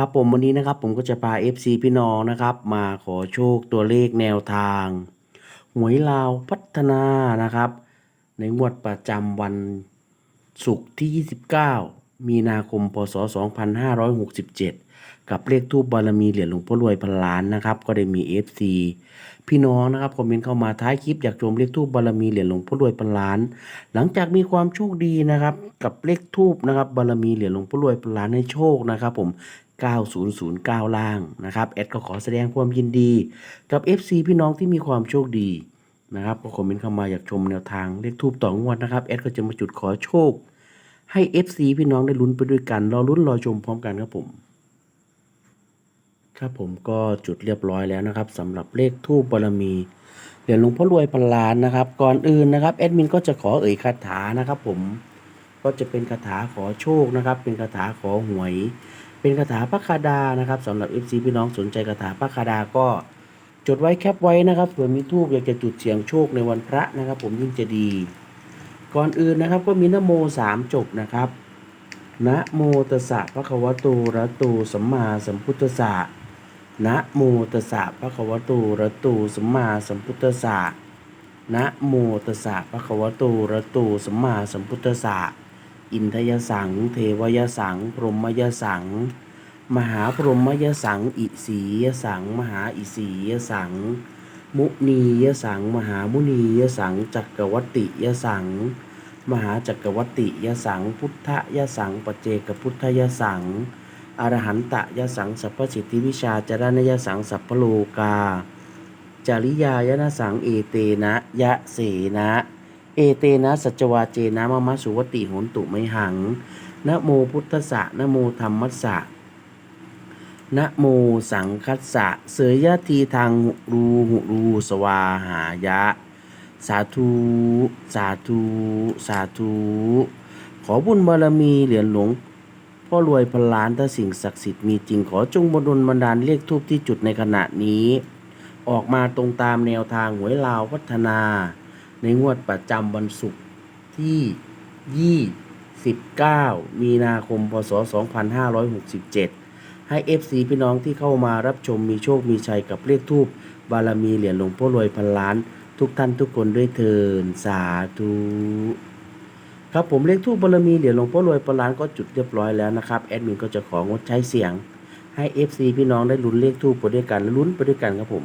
ครับผมวันนี้นะครับผมก็จะพา FC พี่น้องนะครับ มาขอโชคตัวเลขแนวทาง หวยลาวพัฒนานะครับ ในงวดประจำวันศุกร์ที่ 29 มีนาคม พศ 2567 กับเลขทูบบารมีเหรียญหลวงพ่อรวยพันล้านนะครับ ก็ได้มี FC พี่น้องนะครับคอมเมนต์เข้ามาท้ายคลิปอยากชมเลขทูบบารมีเหรียญหลวงพ่อรวยพันล้าน หลังจากมีความโชคดีนะครับ กับเลขทูบนะครับบารมีเหรียญหลวงพ่อรวยพันล้านให้โชคนะครับ ผม 9009 ล่างนะครับแอดก็ขอแสดงความยินดี กับ FC พี่น้องที่มีความโชคดีนะครับก็คอมเมนต์เข้ามาอยากชมแนวทางเลขทูบต่องวดนะครับแอดก็จะมาจุดขอโชค ให้ FC พี่น้องได้ลุ้นไปด้วยกัน รอลุ้นรอชมพร้อมกันครับผมครับผมก็จุดเรียบร้อยแล้วนะครับสำหรับเลขทูบบารมีเหรียญหลวงพ่อรวยพันล้านนะครับ ก่อนอื่นนะครับแอดมินก็จะขอเอ่ยคาถานะครับ ผมก็จะเป็นคาถาขอโชคนะครับ เป็นคาถาขอหวย เป็นคาถาพระคาดานะครับสำหรับ FC พี่น้องสนใจคาถาพระคาดาก็จดไว้แคปไว้นะครับเผื่อมีทูบอยากจะจุดเสียงโชคในวันพระนะครับ ผมยิ่งจะดี ก่อนอื่นนะครับก็มีนโมสามจบนะครับนะโมตัสสะพระควตอะระโตสัมมาสัมพุทธัสสะนะโมตัสสะภะควตอะระโตสัมมาสัมพุทธัสสะนะโมตัสสะภะควตอะระโตสัมมาสัมพุทธัสสะ อินทยสัง เทวยสัง พรหมยสัง มหาพรหมยสัง อิสียสัง มหาอิสียสัง มุนียสัง มหามุนียสัง จักรวัติยสัง มหาจักรวัติยสัง พุทธยสัง ปเจกพุทธยสัง อรหันตยสัง สัพพสิทธิวิชาจารณยสัง สัพพโลกา จริยายนะสัง เอเตนะ ยะเสนะ เอเตนะสัจวาเจนะมะมะสุวติโหนตุไมหัง นะโมพุทธสะนะโมธรรมัสสะนะโมสังคัสสะ เสยยะทีทางหุรูหุรูสวาหายะ สาธุ สาธุ สาธุ ขอบุญบารมีเหรียญหลวงพ่อรวยพันล้านถ้าสิ่งศักดิ์สิทธิ์มีจริงขอจงบดลบันดาลเลขทูปที่จุดในขณะนี้ ออกมาตรงตามแนวทางหวยลาวพัฒนา ในงวดประจำวันศุกร์ที่ 29 มีนาคม พศ 2567 ให้ FC พี่น้องที่เข้ามารับชมมีโชคมีชัยกับเลขทูปบารมีเหรียญหลวงพ่อรวยพันล้าน ทุกท่านทุกคนด้วยเทินสาธุครับผมเลขทูปบารมีเหรียญหลวงพ่อรวยประล้านก็จุดเรียบร้อยแล้วนะครับแอดมินก็จะของดใช้เสียงให้ FC พี่น้องได้ลุ้นเลขทูปไปด้วยกันและลุ้นไปด้วยกันครับผม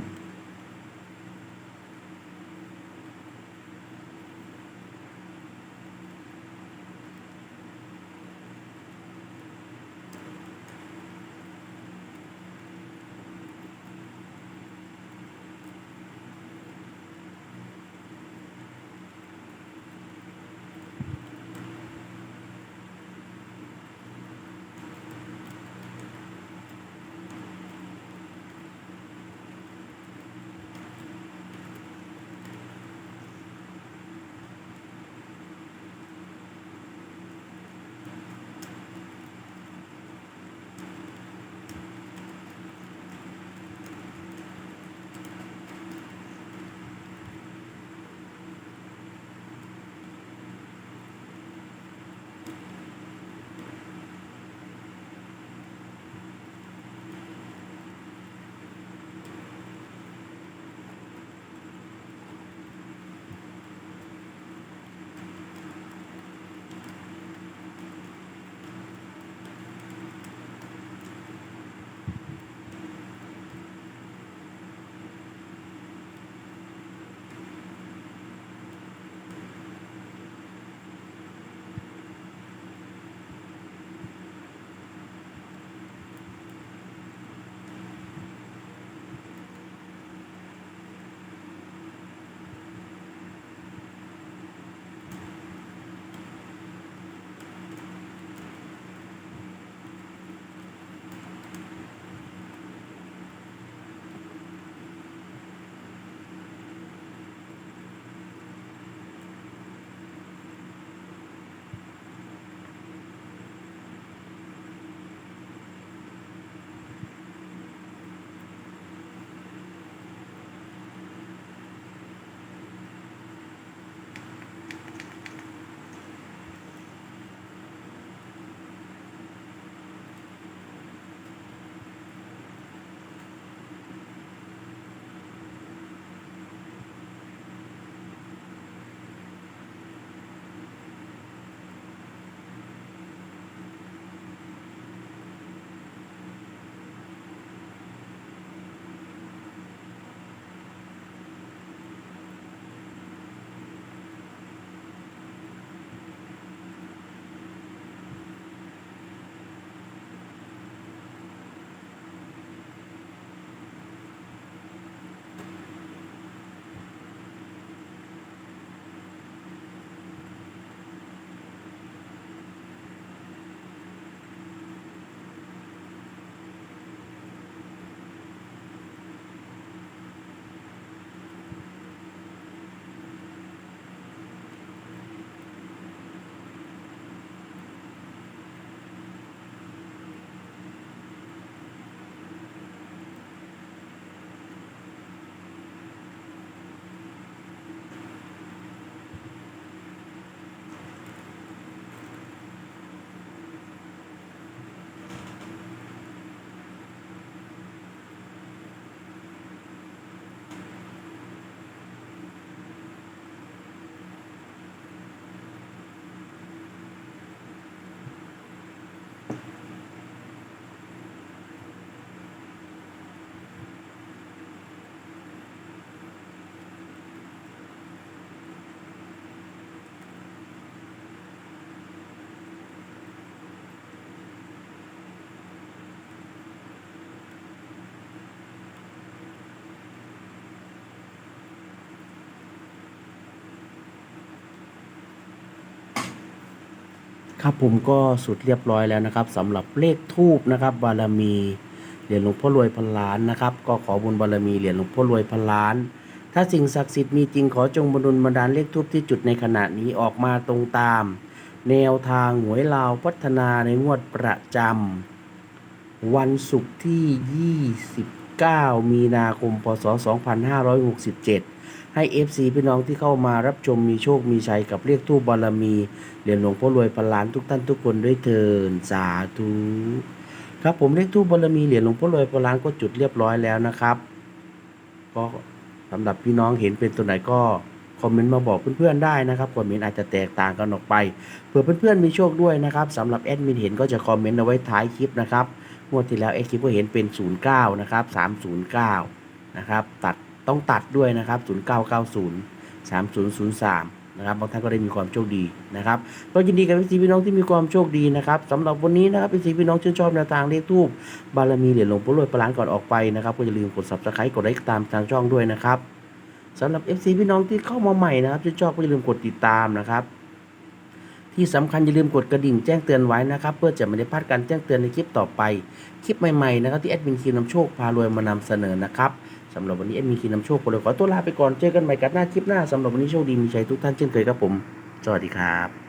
ครับผมก็สุดเรียบร้อยแล้วนะครับสำหรับเลขทูบนะครับบารมีเหรียญหลวงพ่อรวยพันล้านนะครับ ก็ขอบุญบารมีเหรียญหลวงพ่อรวยพันล้าน ถ้าสิ่งศักดิ์สิทธิ์มีจริงขอจงบรรดลบันดาลเลขทูบที่จุดในขณะนี้ออกมาตรงตาม แนวทางหวยลาวพัฒนาในงวดประจำวันศุกร์ที่ 9 มีนาคม พศ 2567 ให้ FC พี่น้องที่เข้ามารับชมมีโชคมีชัยกับเรียกทูบบารมีเหรียญหลวงพ่อรวยพันล้านทุกท่านทุกคนด้วยเทินสาธุครับผมเลขทูบบารมีเหรียญหลวงพ่อรวยพันล้านก็จุดเรียบร้อยแล้วนะครับ ก็สำหรับพี่น้องเห็นเป็นตัวไหนก็คอมเมนต์มาบอกเพื่อนๆได้นะครับคอมเมนต์อาจจะแตกต่างกันออกไปเผื่อเพื่อนๆมีโชคด้วยนะครับสำหรับแอดมินเห็นก็จะคอมเมนต์เอาไว้ท้ายคลิปนะครับ งวดที่แล้วแอดคลิปก็เห็นเป็น 09 นะครับ 309 นะครับ ตัดต้องตัดด้วยนะครับ 0990 3003 นะครับบางท่านก็ได้มีความโชคดีนะครับก็ยินดีกับพี่สีพี่น้องที่มีความโชคดีนะครับสำหรับวันนี้นะครับพี่สีพี่น้องชื่นชอบแนวทางเลขทูบบารมีเหรียญหลวงปู่รวยประหลานก่อนออกไปนะครับก็อย่าลืมกด subscribe กดไลค์ตามทางช่องด้วยนะครับสำหรับ FC พี่น้องที่เข้ามาใหม่นะครับชื่นชอบก็อย่าลืมกดติดตามนะครับ ที่สำคัญอย่าลืมกดกระดิ่งแจ้งเตือนไว้นะครับ เพื่อจะไม่ได้พลาดการแจ้งเตือนในคลิปต่อไป คลิปใหม่ๆนะครับที่แอดมินคีนำโชคพารวยมานำเสนอนะครับสำหรับวันนี้แอดมินคีนำโชคพารวยขอตัวลาไปก่อนเจอกันใหม่กันหน้าคลิปหน้าสำหรับวันนี้โชคดีมีชัยทุกท่านเช่นเคยครับผม สวัสดีครับ